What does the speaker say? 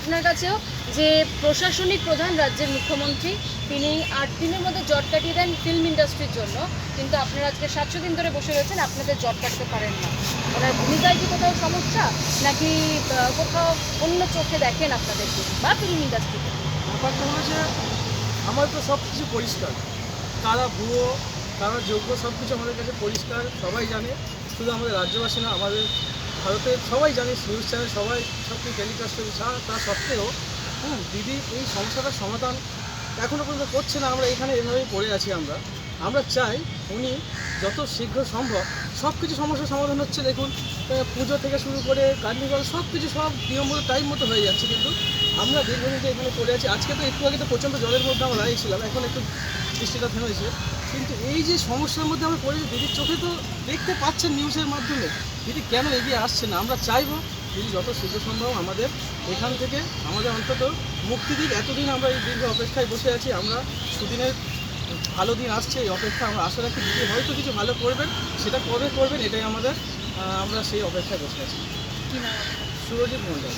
আপনার কাছেও যে প্রশাসনিক প্রধান রাজ্যের মুখ্যমন্ত্রী, তিনি আট দিনের মধ্যে জট কাটিয়ে দেন ফিল্ম ইন্ডাস্ট্রির জন্য। কিন্তু আপনারা আজকে সাতশো দিন ধরে বসে রয়েছেন, আপনাদের জট কাটতে পারেন না। ওনার ভূমিকায় কি কোথাও সমস্যা? নাকি কোথাও অন্য চোখে দেখেন আপনাদেরকে বা ফিল্ম ইন্ডাস্ট্রিতে ব্যাপারটা হচ্ছে আমার তো সব কিছু পরিষ্কার। কারা ভুয়ো, কারা যোগ্য সব কিছু আমাদের কাছে পরিষ্কার, সবাই জানে। শুধু আমাদের রাজ্যবাসী না, আমাদের ভারতের সবাই জানে নিউজ চ্যানেল সবাই সব কিছু টেলিকাস্ট হচ্ছে তা- তা সত্ত্বেও, হুম, দিদি এই সমস্যাটার সমাধান এখনও পর্যন্ত করছে না। আমরা এখানে এভাবেই পড়ে আছি আমরা। আমরা চাই উনি যত শীঘ্র সম্ভব সব কিছু সমস্যার সমাধান হচ্ছে। দেখুন পুজো থেকে শুরু করে কার্নিভাল সব কিছু সব নিয়ম মতো টাইম মতো হয়ে যাচ্ছে কিন্তু আমরা দীর্ঘদিন যে এখানে পড়ে আছি। আজকে তো একটু আগে তো প্রচণ্ড জলের মধ্যে আমরা দাঁড়িয়েছিলাম এখন একটু বৃষ্টিটা থেমেছে। কিন্তু এই যে সমস্যার মধ্যে আমরা পড়েছি দিদির চোখে তো দেখতে পাচ্ছেন নিউজের মাধ্যমে। দিদি কেন এগিয়ে আসছে না? আমরা চাইব দিদি যত শীঘ্র সম্ভব আমাদের এখান থেকে আমাদের অন্তত মুক্তি দিক। এতদিন আমরা এই দীর্ঘ অপেক্ষায় বসে আছি আমরা সুদিনের ভালো দিন আসছে এই অপেক্ষা আমরা আশা রাখি দিদি হয়তো কিছু ভালো করবেন সেটা কবে করবেন এটাই আমাদের আমরা সেই অপেক্ষায় বসে আছি। সুরজিৎ মন্ডল